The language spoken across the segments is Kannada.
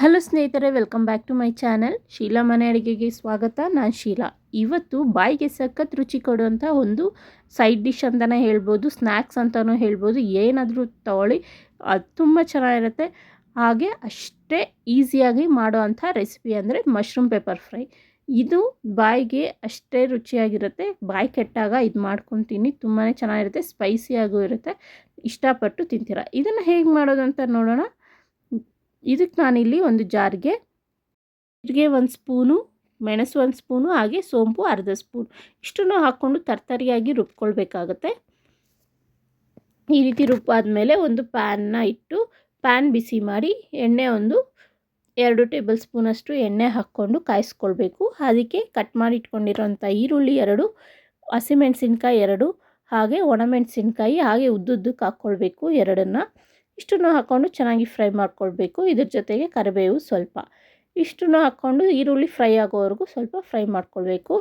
ಹಲೋ ಸ್ನೇಹಿತರೆ welcome back to my channel Sheela ಮನೆ ಅಡುಗೆಗೆ ಸ್ವಾಗತ. ನಾನು ಶೀಲಾ. ಇವತ್ತು ಬಾಯಿಗೆ ಸಖತ್ ರುಚಿ ಕೊಡುವಂಥ ಒಂದು ಸೈಡ್ ಡಿಶ್ ಅಂತಲೇ ಹೇಳ್ಬೋದು ಸ್ನ್ಯಾಕ್ಸ್ ಅಂತಲೂ ಹೇಳ್ಬೋದು. ಏನಾದರೂ ತಗೊಳ್ಳಿ, ಅದು ತುಂಬ ಚೆನ್ನಾಗಿರುತ್ತೆ. ಹಾಗೆ ಅಷ್ಟೇ ಈಸಿಯಾಗಿ ಮಾಡುವಂಥ ರೆಸಿಪಿ ಅಂದರೆ ಮಶ್ರೂಮ್ ಪೆಪ್ಪರ್ ಫ್ರೈ ಇದು ಬಾಯಿಗೆ ಅಷ್ಟೇ ರುಚಿಯಾಗಿರುತ್ತೆ. ಬಾಯಿ ಕೆಟ್ಟಾಗ ಇದು ಮಾಡ್ಕೊತೀನಿ ತುಂಬಾ ಚೆನ್ನಾಗಿರುತ್ತೆ ಸ್ಪೈಸಿಯಾಗೂ ಇರುತ್ತೆ. ಇಷ್ಟಪಟ್ಟು ತಿಂತೀರ. ಇದನ್ನು ಹೇಗೆ ಮಾಡೋದು ಅಂತ ನೋಡೋಣ. ಇದಕ್ಕೆ ನಾನಿಲ್ಲಿ ಒಂದು ಜಾರ್ಗೆ ಜೀರಿಗೆ ಒಂದು ಸ್ಪೂನು, ಮೆಣಸು ಒಂದು ಸ್ಪೂನು, ಹಾಗೆ ಸೋಂಪು ಅರ್ಧ ಸ್ಪೂನ್. ಇಷ್ಟನ್ನು ಹಾಕ್ಕೊಂಡು ತರ್ತರಿಯಾಗಿ ರುಬ್ಕೊಳ್ಬೇಕಾಗತ್ತೆ. ಈ ರೀತಿ ರುಬ್ಬಾದ್ಮೇಲೆ ಒಂದು ಪ್ಯಾನ್ನ ಇಟ್ಟು ಪ್ಯಾನ್ ಬಿಸಿ ಮಾಡಿ ಎಣ್ಣೆ ಒಂದು ಎರಡು ಟೇಬಲ್ ಸ್ಪೂನಷ್ಟು ಎಣ್ಣೆ ಹಾಕ್ಕೊಂಡು ಕಾಯಿಸ್ಕೊಳ್ಬೇಕು. ಅದಕ್ಕೆ ಕಟ್ ಮಾಡಿ ಇಟ್ಕೊಂಡಿರೋಂಥ ಈರುಳ್ಳಿ ಎರಡು ಹಸಿಮೆಣಸಿನ್ಕಾಯಿ ಎರಡು, ಹಾಗೆ ಒಣಮೆಣಸಿನ್ಕಾಯಿ ಹಾಗೆ ಉದ್ದುದ್ದಕ್ಕೆ ಹಾಕ್ಕೊಳ್ಬೇಕು ಎರಡನ್ನು. ಇಷ್ಟನ್ನು ಹಾಕ್ಕೊಂಡು ಚೆನ್ನಾಗಿ ಫ್ರೈ ಮಾಡ್ಕೊಳ್ಬೇಕು. ಇದ್ರ ಜೊತೆಗೆ ಕರಿಬೇವು ಸ್ವಲ್ಪ. ಇಷ್ಟನ್ನು ಹಾಕ್ಕೊಂಡು ಈರುಳ್ಳಿ ಫ್ರೈ ಆಗೋವರೆಗೂ ಸ್ವಲ್ಪ ಫ್ರೈ ಮಾಡ್ಕೊಳ್ಬೇಕು.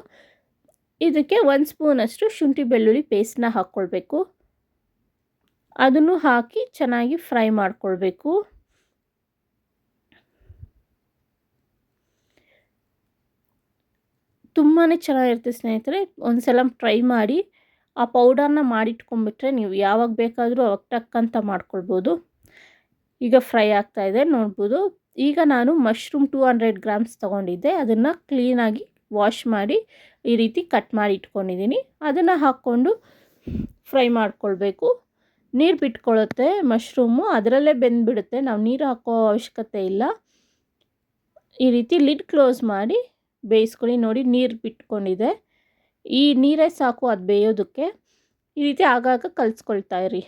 ಇದಕ್ಕೆ ಒಂದು ಸ್ಪೂನಷ್ಟು ಶುಂಠಿ ಬೆಳ್ಳುಳ್ಳಿ ಪೇಸ್ಟ್ನ ಹಾಕ್ಕೊಳ್ಬೇಕು. ಅದನ್ನು ಹಾಕಿ ಚೆನ್ನಾಗಿ ಫ್ರೈ ಮಾಡ್ಕೊಳ್ಬೇಕು. ತುಂಬಾ ಚೆನ್ನಾಗಿರುತ್ತೆ ಸ್ನೇಹಿತರೆ. ಒಂದು ಸಲ ಟ್ರೈ ಮಾಡಿ. ಆ ಪೌಡರ್ನ ಮಾಡಿಟ್ಕೊಂಡ್ಬಿಟ್ರೆ ನೀವು ಯಾವಾಗ ಬೇಕಾದರೂ ಅವಾಗ ಟಕ್ಕಂತ ಮಾಡ್ಕೊಳ್ಬೋದು. ಈಗ ಫ್ರೈ ಆಗ್ತಾಯಿದೆ ನೋಡ್ಬೋದು. ಈಗ ನಾನು ಮಶ್ರೂಮ್ ಟೂ ಹಂಡ್ರೆಡ್ ಗ್ರಾಮ್ಸ್ ತೊಗೊಂಡಿದ್ದೆ. ಅದನ್ನು ಕ್ಲೀನಾಗಿ ವಾಶ್ ಮಾಡಿ ಈ ರೀತಿ ಕಟ್ ಮಾಡಿ ಇಟ್ಕೊಂಡಿದ್ದೀನಿ. ಅದನ್ನು ಹಾಕ್ಕೊಂಡು ಫ್ರೈ ಮಾಡ್ಕೊಳ್ಬೇಕು. ನೀರು ಬಿಟ್ಕೊಳ್ಳುತ್ತೆ ಮಶ್ರೂಮು ಅದರಲ್ಲೇ ಬೆಂದುಬಿಡುತ್ತೆ. ನಾವು ನೀರು ಹಾಕೋ ಅವಶ್ಯಕತೆ ಇಲ್ಲ. ಈ ರೀತಿ ಲಿಡ್ ಕ್ಲೋಸ್ ಮಾಡಿ ಬೇಯಿಸ್ಕೊಳ್ಳಿ. ನೋಡಿ ನೀರು ಬಿಟ್ಕೊಂಡಿದೆ. ಈ ನೀರೇ ಸಾಕು ಅದು ಬೇಯೋದಕ್ಕೆ ಈ ರೀತಿ ಆಗಾಗ ಕಲಿಸ್ಕೊಳ್ತಾ ಇರಿ.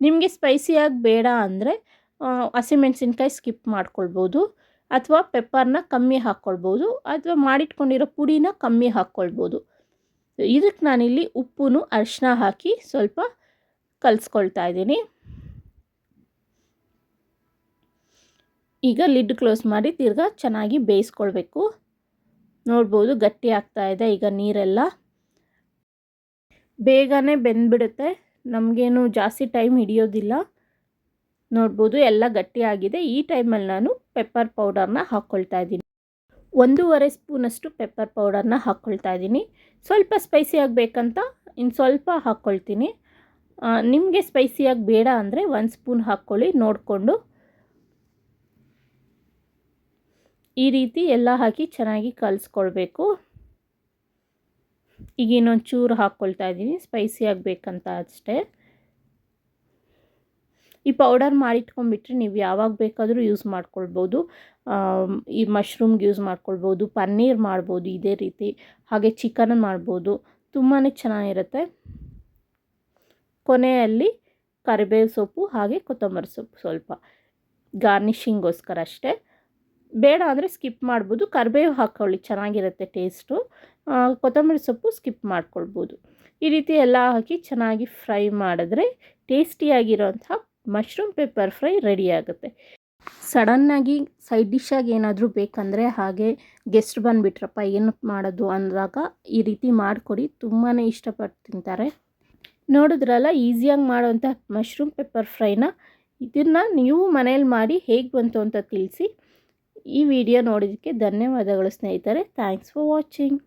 ನಿಮಗೆ ಸ್ಪೈಸಿಯಾಗಿ ಬೇಡ ಅಂದರೆ ಹಸಿಮೆಣ್ಸಿನ್ಕಾಯಿ ಸ್ಕಿಪ್ ಮಾಡ್ಕೊಳ್ಬೋದು ಅಥವಾ ಪೆಪ್ಪರ್ನ ಕಮ್ಮಿ ಹಾಕ್ಕೊಳ್ಬೋದು ಅಥವಾ ಮಾಡಿಟ್ಕೊಂಡಿರೋ ಪುಡಿನ ಕಮ್ಮಿ ಹಾಕ್ಕೊಳ್ಬೋದು ಇದಕ್ಕೆ ನಾನಿಲ್ಲಿ ಉಪ್ಪು ಅರಿಶಿನ ಹಾಕಿ ಸ್ವಲ್ಪ ಕಲಿಸ್ಕೊಳ್ತಾ ಇದ್ದೀನಿ. ಈಗ ಲಿಡ್ ಕ್ಲೋಸ್ ಮಾಡಿ ತಿರ್ಗಾ ಚೆನ್ನಾಗಿ ಬೇಯಿಸ್ಕೊಳ್ಬೇಕು. ನೋಡ್ಬೋದು, ಗಟ್ಟಿ ಆಗ್ತಾ ಇದೆ ಈಗ ನೀರೆಲ್ಲ. ಬೇಗನೆ ಬೆಂದ್ಬಿಡುತ್ತೆ. ನಮಗೇನು ಜಾಸ್ತಿ ಟೈಮ್ ಹಿಡಿಯೋದಿಲ್ಲ. ನೋಡ್ಬೋದು, ಎಲ್ಲ ಗಟ್ಟಿಯಾಗಿದೆ ಈ ಟೈಮಲ್ಲಿ ನಾನು ಪೆಪ್ಪರ್ ಪೌಡರ್ನ ಹಾಕ್ಕೊಳ್ತಾ ಇದ್ದೀನಿ. ಒಂದೂವರೆ ಸ್ಪೂನಷ್ಟು ಪೆಪ್ಪರ್ ಪೌಡರ್ನ ಹಾಕ್ಕೊಳ್ತಾ ಇದ್ದೀನಿ. ಸ್ವಲ್ಪ ಸ್ಪೈಸಿ ಬೇಕಂತ ಇನ್ನು ಸ್ವಲ್ಪ ಹಾಕ್ಕೊಳ್ತೀನಿ ನಿಮಗೆ ಸ್ಪೈಸಿಯಾಗಿ ಬೇಡ ಅಂದರೆ ಒಂದು ಸ್ಪೂನ್ ಹಾಕ್ಕೊಳ್ಳಿ, ನೋಡಿಕೊಂಡು. ಈ ರೀತಿ ಎಲ್ಲ ಹಾಕಿ ಚೆನ್ನಾಗಿ ಕಲಿಸ್ಕೊಳ್ಬೇಕು. ಈಗ ಇನ್ನೊಂದು ಚೂರು ಹಾಕ್ಕೊಳ್ತಾ ಇದ್ದೀನಿ ಸ್ಪೈಸಿ ಆಗಬೇಕಂತ ಅಷ್ಟೇ. ಈ ಪೌಡರ್ ಮಾಡಿಟ್ಕೊಂಡ್ಬಿಟ್ರೆ ನೀವು ಯಾವಾಗ ಬೇಕಾದರೂ ಯೂಸ್ ಮಾಡ್ಕೊಳ್ಬೋದು. ಈ ಮಶ್ರೂಮ್ಗೆ ಯೂಸ್ ಮಾಡ್ಕೊಳ್ಬೋದು, ಪನ್ನೀರ್ ಮಾಡ್ಬೋದು, ಇದೇ ರೀತಿ. ಹಾಗೆ ಚಿಕನ್ ಮಾಡ್ಬೋದು ತುಂಬಾ ಚೆನ್ನಾಗಿರುತ್ತೆ. ಕೊನೆಯಲ್ಲಿ ಕರಿಬೇವು ಸೊಪ್ಪು, ಹಾಗೆ ಕೊತ್ತಂಬರಿ ಸೊಪ್ಪು ಸ್ವಲ್ಪ. ಗಾರ್ನಿಷಿಂಗೋಸ್ಕರ ಅಷ್ಟೇ. ಬೇಡ ಅಂದರೆ ಸ್ಕಿಪ್ ಮಾಡ್ಬೋದು. ಕರಿಬೇವು ಹಾಕ್ಕೊಳ್ಳಿ, ಚೆನ್ನಾಗಿರುತ್ತೆ ಟೇಸ್ಟು ಕೊತ್ತಂಬರಿ ಸೊಪ್ಪು ಸ್ಕಿಪ್ ಮಾಡ್ಕೊಳ್ಬೋದು. ಈ ರೀತಿ ಎಲ್ಲ ಹಾಕಿ ಚೆನ್ನಾಗಿ ಫ್ರೈ ಮಾಡಿದ್ರೆ ಟೇಸ್ಟಿಯಾಗಿರೋಂಥ ಮಶ್ರೂಮ್ ಪೆಪ್ಪರ್ ಫ್ರೈ ರೆಡಿ ಆಗುತ್ತೆ. ಸಡನ್ನಾಗಿ ಸೈಡ್ ಡಿಶ್ಶಾಗಿ ಏನಾದರೂ ಬೇಕಂದರೆ ಹಾಗೆ ಗೆಸ್ಟ್ ಬಂದುಬಿಟ್ರಪ್ಪ, ಏನು ಮಾಡೋದು ಅಂದಾಗ ಈ ರೀತಿ ಮಾಡಿಕೊಡಿ. ತುಂಬಾ ಇಷ್ಟಪಟ್ಟು ತಿಂತಾರೆ. ನೋಡಿದ್ರಲ್ಲ, ಈಸಿಯಾಗಿ ಮಾಡುವಂಥ ಮಶ್ರೂಮ್ ಪೆಪ್ಪರ್ ಫ್ರೈನ ಇದನ್ನು ನೀವು ಮನೇಲಿ ಮಾಡಿ ಹೇಗೆ ಬಂತು ಅಂತ ತಿಳಿಸಿ. ಈ ವಿಡಿಯೋ ನೋಡಿದ್ದಕ್ಕೆ ಧನ್ಯವಾದಗಳು ಸ್ನೇಹಿತರೆ. Thanks for watching